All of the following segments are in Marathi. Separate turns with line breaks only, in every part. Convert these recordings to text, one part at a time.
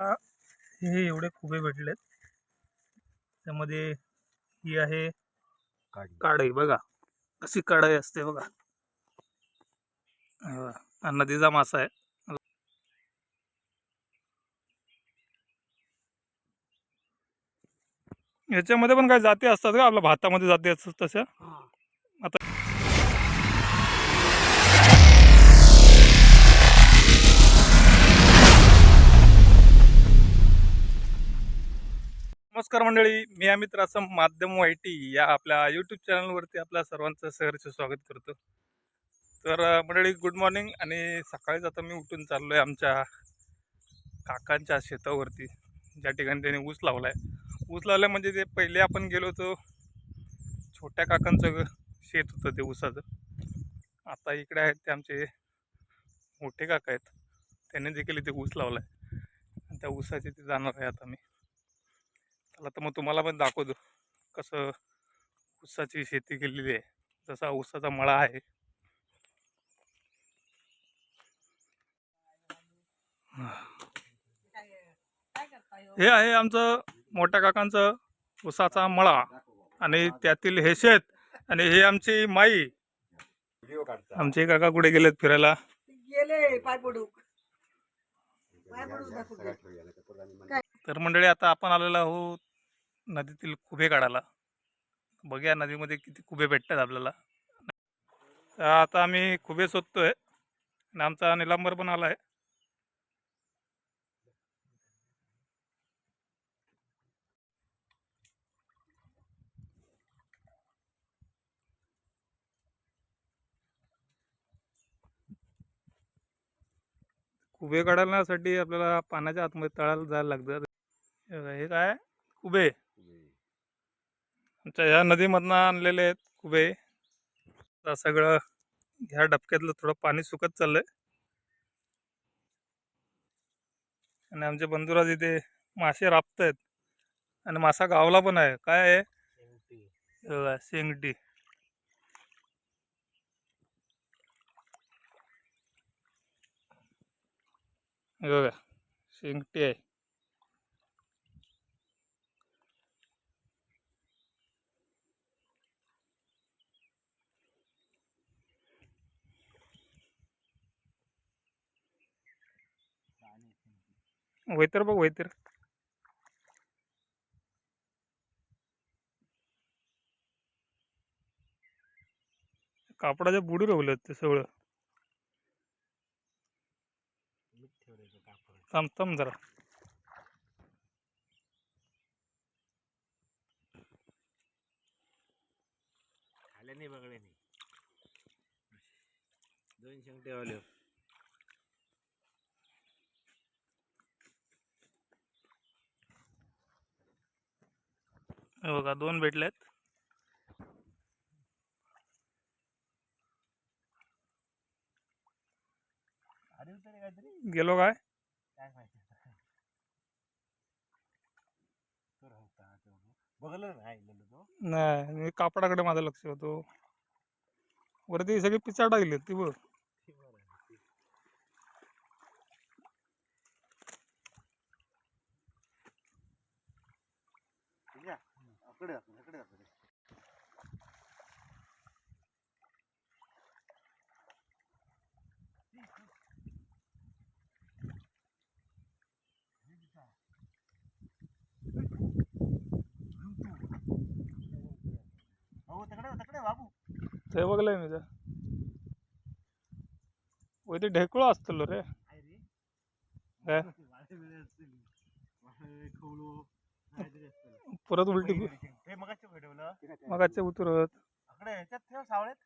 हा, हे एवढे खुबे भेटलेत. त्यामध्ये ही आहे काढई बघा. कशी काढई असते बघा. नदीचा मासा आहे. याच्यामध्ये पण काही जाती असतात का? आपल्या भातामध्ये जाती असतात तशा? नमस्कार मंडळी मी अमित रासम माध्यम वायटी या आपल्या यूट्यूब चॅनलवरती आपल्या सर्वांचं सहर्ष स्वागत करतो. तर मंडळी गुड मॉर्निंग आणि सकाळीच आता मी उठून चाललो आहे आमच्या काकांच्या शेतावरती. ज्या ठिकाणी त्यांनी ऊस लावला आहे ऊस लावला म्हणजे ते पहिले आपण गेलो होतो छोट्या काकांचं शेत होतं ते ऊसाचं. आता इकडे आहेत ते आमचे मोठे काका आहेत. त्यांनी देखील इथे ऊस लावला आहे त्या ऊसाचे ते जाणार आहे आता मी. चला तर मग तुम्हाला पण दाखवतो. कसं ऊसाची शेती केलेली आहे. जसा ऊसाचा मळा आहे. हे आहे आमचं मोठ्या काकांचं ऊसाचा मळा. आणि त्यातील हे शेत आणि हे आमची माई. आमचे काका कुठे गेलेत फिरायला?
गेले पाय
तर मंडळी आता आपण आलेलो आहोत नदीतील कुबे काढायला. बघूया नदीमध्ये किती कुबे भेटतात आपल्याला. तर आता आम्ही कुबे आहे आणि आमचा निलांबर पण आला आहे. कुबे काढण्यासाठी आपल्याला पाण्याच्या आतमध्ये तळाला जायला लागतं. हे हे काय? कुबे. आमच्या ह्या नदीमधनं आणलेले आहेत कुबे. सगळं ह्या डबक्यातलं थोडं पाणी सुकत चाललंय. आणि आमचे बंधुराज इथे मासे राबत आहेत आणि मासा गावला पण आहे. काय आहे? शेंगटी. बघा शेंगटी आहे. वैतर बघ वैतर कापडाच्या बुडी रोवल्यात ते सगळं. थांब थांब जरा.
नाही बघले नाही. दोन शेंगटे वाले.
हे बघा दोन भेटलेत गेलो काय?
नाही
मी कापडाकडे माझं लक्ष होतो. वरती सगळी पिचाटा गेली ती बघ
ते बरं आहे. ते- ठीक आहे? आकडे दाखव, आकडे दाखव रे. हो तिकडे तिकडे बाबू
ते बघलंय मी त्या वय ते ढेकळं असतं रे
आहे रे
काय
वाळे बिळे असतील वाळे खवळू काहीतरी असतील
परत उलटी
हे भेटवलं
मगाचे उतरत
ठेव सावळेत.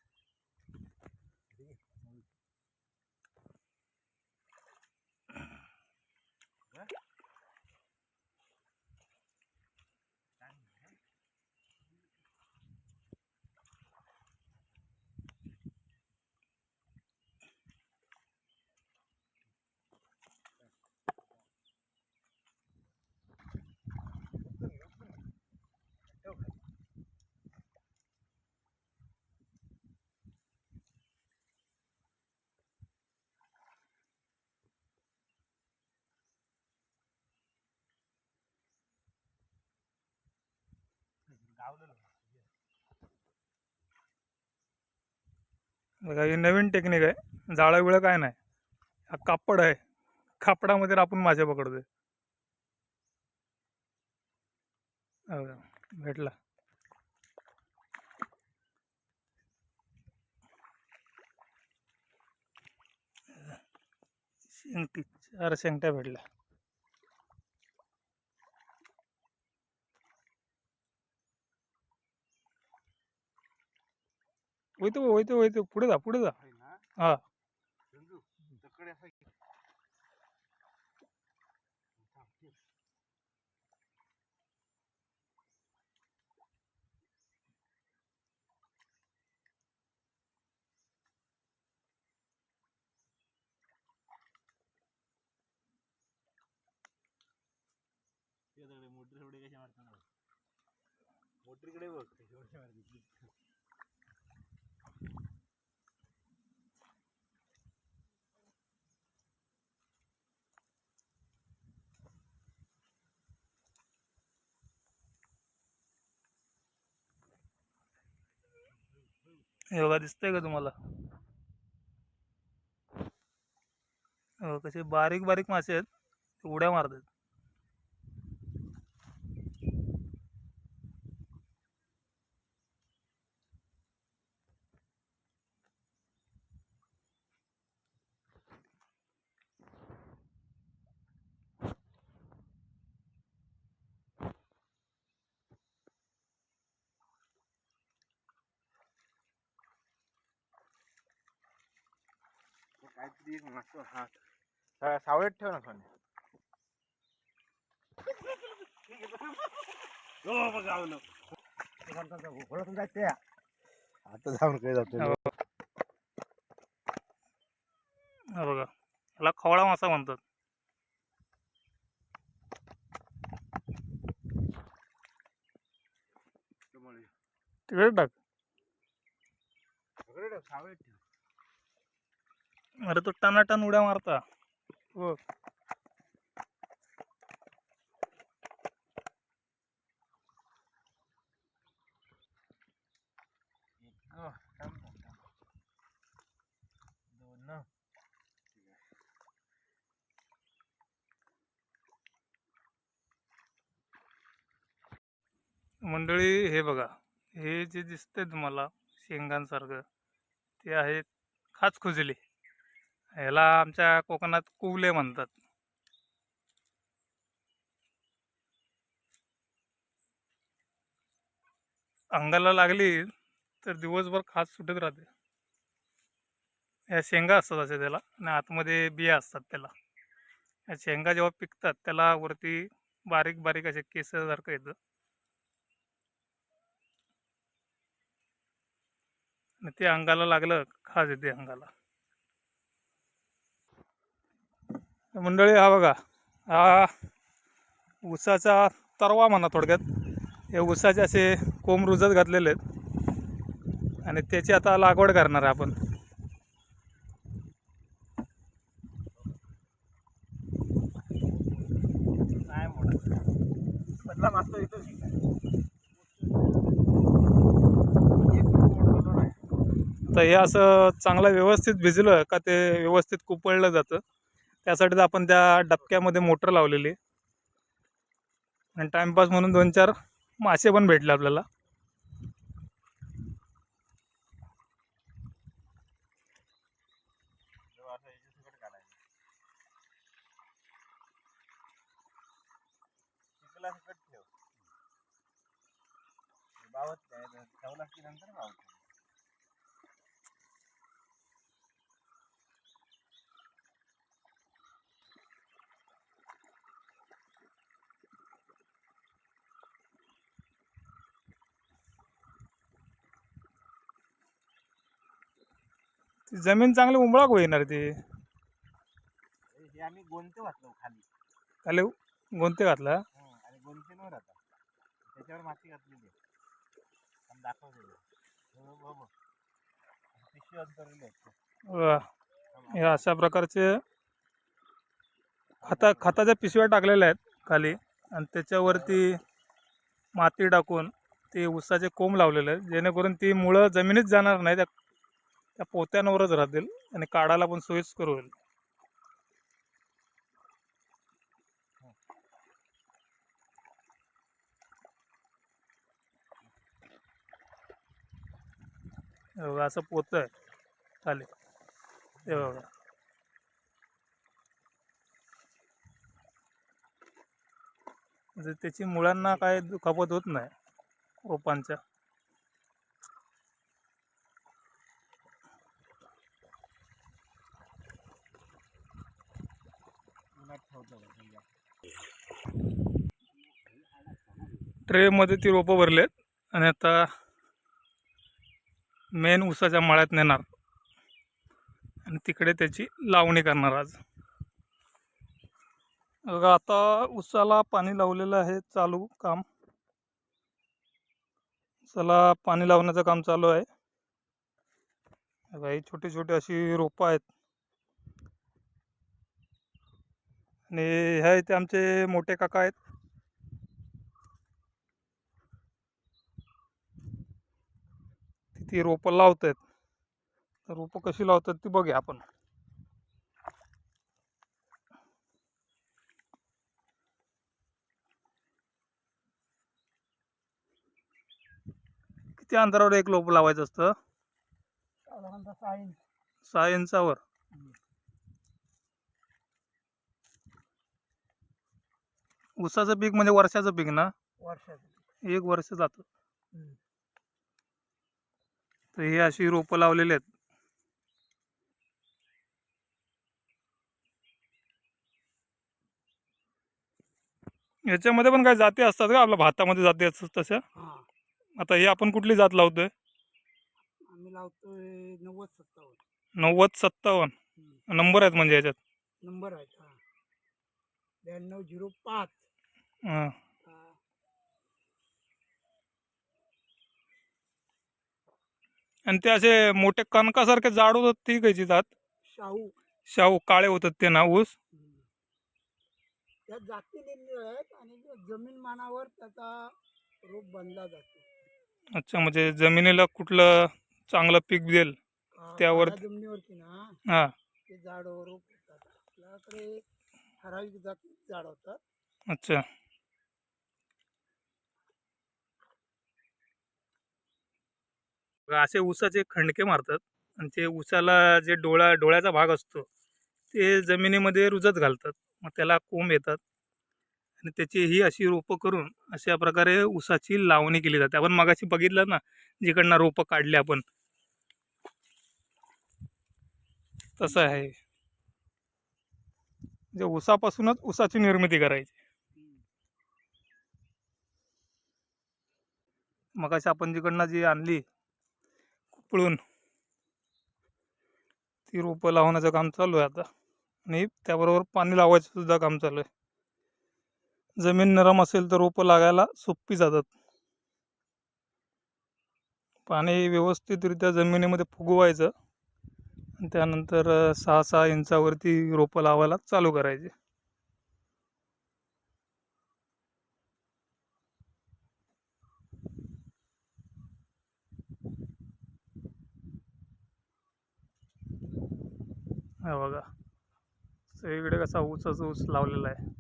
बघा ही नवीन टेक्निक आहे. जाळं विळं काय नाही. हा कापड आहे. कापडामध्ये आपण माझे पकडतोय. भेटला. शेंगटी चार शेंगट्या भेटल्या. होईतो होईतो होईतो पुढे जा पुढे जा हा
मोटर एवढे कशा मारताना मोटरीकडे बघ
हे बघा दिसतंय का तुम्हाला? हो कसे बारीक बारीक मासे आहेत ते उड्या मारतात.
काहीतरी एक मागतो हा. सा- सावळ्यात ठेव ना गावलं आता जाऊन काय जातो
बघा. याला खवळा मासा म्हणतात. तिकडे टाक.
सावळ्यात ठेव.
अरे तो टनाटन उड्या मारता. हो. मंडळी हे बघा. हे जे दिसतंय तुम्हाला शेंगांसारखं ते आहेत खाच खुजली ह्याला आमच्या कोकणात कुवले म्हणतात. अंगाला लागली तर दिवसभर खास सुटत राहते. या शेंगा असतात असे त्याला आणि आतमध्ये बिया असतात त्याला. या शेंगा जेव्हा पिकतात त्याला वरती बारीक बारीक असे केससारखं येतं. आणि ते अंगाला लागलं खाज येते अंगाला तर मंडळी हा बघा. हा ऊसाचा तरवा म्हणा थोडक्यात. हे ऊसाचे असे कोंब रुजत घातलेले आहेत. आणि त्याची आता लागवड करणार आहे आपण. तर हे असं चांगलं व्यवस्थित भिजलं का ते व्यवस्थित कुपळलं जातं? त्यासाठीच आपण त्या डबक्यामध्ये मोटर लावलेली आहे. आणि टाइमपास म्हणून दोन चार मासे पण भेटले आपल्याला.
ठेव. ठेवला की नंतर
जमीन चांगली उंबळाक होईणार ती.
हे आम्ही गोंते घातलो खाली.
खाली गोंते घातला?
हं, आणि गोंतेवर आता त्याच्यावर माती घातलेली आहे. आणि दाखवलेली आहे. हो, हो, हो. पिशवी अंतरलेली आहे.
वा. हे अशा प्रकारचे खता खताच्या पिशव्या टाकलेल्या आहेत खाली. आणि त्याच्यावरती माती टाकून ते ऊसाचे कोंब लावलेले आहेत. जेणेकरून ती मुळं जमिनीत जाणार नाही त्या त्या पोत्यांवरच राहतील आणि काढायला पण सोयीस्कर होईल. हे बघा असं पोतं आहे. खाली. हे बघा. म्हणजे त्याची मुळांना काय दुखापत होत नाही रोपांच्या. ट्रेमध्ये ती रोपं भरलेत आणि आता मेन उसाच्या माळ्यात नेणार. आणि तिकडे त्याची लावणी करणार आज. आता उसाला पाणी लावलेलं आहे चालू काम. उसाला पाणी लावण्याचं काम चालू आहे. बघा छोटी छोटी अशी रोपं आहेत. आणि ह्या इथे आमचे मोठे काका आहेत. ती रोपं लावत आहेत रोपं कशी लावतात ती बघूया आपण. किती अंतरावर एक रोप लावायचं असतं?
साधारणतः सहा इंच.
सहा इंचावर. ऊसाचं पीक म्हणजे वर्षाचं पीक ना?
वर्षाचं
एक वर्ष जातं.
हम्म.
तर हे अशी रोपं लावलेली आहेत. याच्यामध्ये पण काही जाती असतात का? आपल्या भातामध्ये जाती असतात तशा?
हा.
आता हे आपण कुठली जात लावतोय?
आम्ही लावतोय नव्वद सत्तावन्न.
नव्वद सत्तावन्न. नंबर आहेत म्हणजे याच्यात?
नंबर आहेत हा. ब्याण्णव झिरो पाच.
हां.
हा.
आणि ते असे मोठे कणकासारखे जाड होतात ती कायची जात?
शाहू.
शाहू काळे होतात ते ना ऊस.
त्या जाती निरनिराळ्या आहेत आणि जमीन मानावर त्याचा रोप बनला जातो.
अच्छा म्हणजे जमिनीला कुठलं चांगलं पीक देईल
का-
त्यावर-
काळ्या जमिनीवरती ना
हां.
ते झाड रोप होतात आपल्याकडे ठराविक जाती झाड होतात.
अच्छा. असे ऊसाचे खंडके मारतात आणि ते ऊसाला जे डोळा डोळ्याचा भाग असतो ते जमिनीमध्ये रुजत घालतात. मग त्याला कोंब येतात. आणि त्याची ही अशी रोपं करून अशा प्रकारे ऊसाची लावणी केली जाते. आपण मगाशी बघितलं ना जिकडनं रोपं काढली आपण. तसं आहे. म्हणजे ऊसापासूनच ऊसाची निर्मिती करायची. मगाशी आपण जिकडनं जी आणली पळून. ती रोपं लावण्याचं काम चालू आहे आता. आणि त्याबरोबर पाणी लावायचं सुद्धा काम चालू आहे. जमीन नरम असेल तर रोपं लागायला सोपी जातात. पाणी व्यवस्थितरित्या जमिनीमध्ये फुगवायचं. आणि त्यानंतर सहा सहा इंचावरती रोपं लावायला चालू करायची. हा बघा. सगळीकडे कसा ऊसच ऊस लावलेला आहे.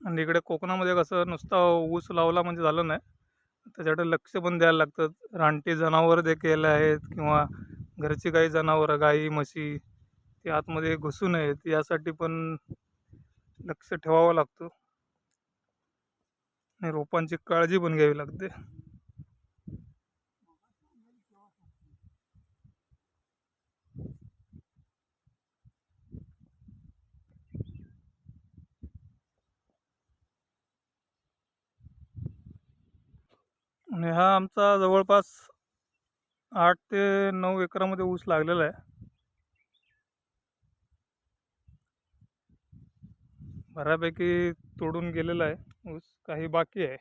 आणि इकडे कोकणामध्ये कसं नुसता ऊस लावला म्हणजे झालं नाही. त्याच्याकडे लक्ष पण द्यायला लागतं. रानटी जनावर देखील आहेत किंवा घरची काही जनावरं गाई म्हशी ते आतमध्ये घुसू नयेत. यासाठी पण लक्ष ठेवावं लागतं. आणि रोपांची काळजी पण घ्यावी लागते. आणि हा आमचा जवळपास आठ ते नऊ एकरामध्ये ऊस लागलेला आहे. बऱ्यापैकी तोडून गेलेला आहे. ऊस काही बाकी आहे.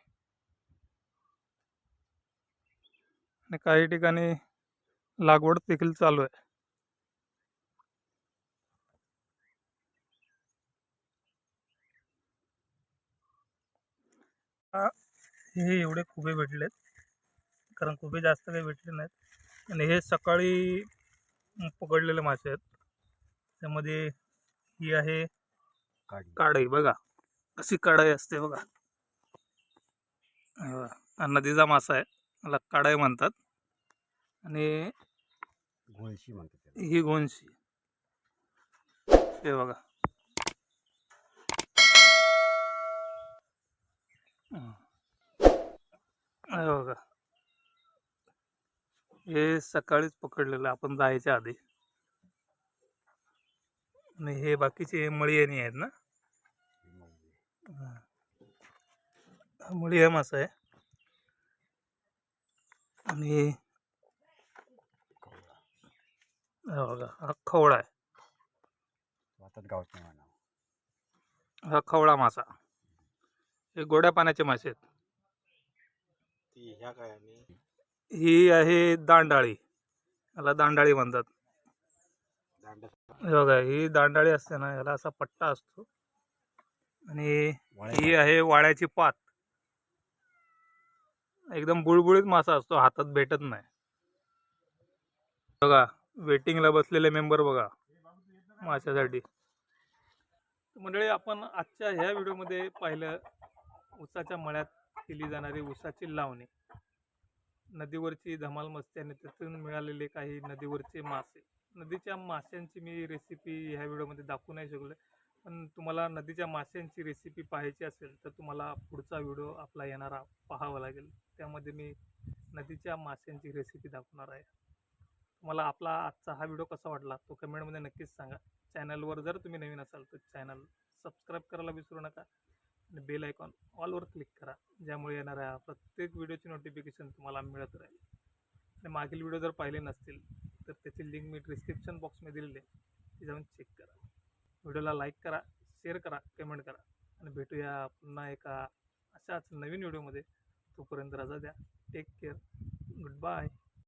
आणि काही ठिकाणी लागवड देखील चालू आहे. हे एवढे खुबे भेटलेत. कारण खुबे जास्त काही भेटले नाहीत. आणि हे सकाळी पकडलेले मासे आहेत. त्यामध्ये ही आहे काढ. बघा. कशी काढाई असते बघा. नदीचा मासा आहे त्याला काढाई म्हणतात. आणि
म्हणतात
ही गोंशी हे बघा. हं. हे बघा. हे सकाळीच पकडलेलं आपण जायच्या आधी. आणि हे बाकीचे मळी आणि आहेत ना.
हा.
मळी हा मासा आहे. आणि. हा बघा हा खवळा आहे.
वातात गावात नाही म्हणा
हा खवळा मासा. हे गोड्या पाण्याचे मासे आहेत.
ती ह्या काय आणि?
ही आहे दांडाळी. याला दांडाळी म्हणतात.
दांड.
हे बघा ही दांडाळी असते ना याला असा पट्टा असतो. आणि ही आहे वाळ्याची पात. एकदम बुळबुळीत मासा असतो हातात भेटत नाही. बघा वेटिंगला बसलेले मेंबर बघा माशासाठी. मंडळी आपण आजच्या ह्या व्हिडिओमध्ये पाहिलं ऊसाच्या मळ्यात केली जाणारी ऊसाची लावणी. नदीवरची धमाल मस्ती आणि त्यातून मिळालेले काही नदीवरचे मासे. नदीच्या माशांची मी रेसिपी ह्या व्हिडिओमध्ये दाखवू नाही शकलो. पण तुम्हाला नदीच्या माशांची रेसिपी पाहायची असेल तर तुम्हाला पुढचा व्हिडिओ आपला येणारा पाहावा लागेल. त्यामध्ये मी नदीच्या माशांची रेसिपी दाखवणार आहे. तुम्हाला आपला आजचा हा व्हिडिओ कसा वाटला तो कमेंटमध्ये नक्कीच सांगा. चॅनलवर जर तुम्ही नवीन असाल तर चॅनल सबस्क्राईब करायला विसरू नका आणि बेल आयकॉन ऑलवर क्लिक करा. ज्यामुळे येणाऱ्या प्रत्येक व्हिडिओची नोटिफिकेशन तुम्हाला मिळत राहील. आणि मागील व्हिडिओ जर पाहिले नसतील तर त्याची लिंक मी डिस्क्रिप्शन बॉक्समध्ये दिलेली आहे. ती जाऊन चेक करा. व्हिडिओला लाईक करा शेअर करा कमेंट करा आणि भेटूया पुन्हा एका अशाच नवीन व्हिडिओमध्ये. तोपर्यंत रजा द्या. Take care. Good bye.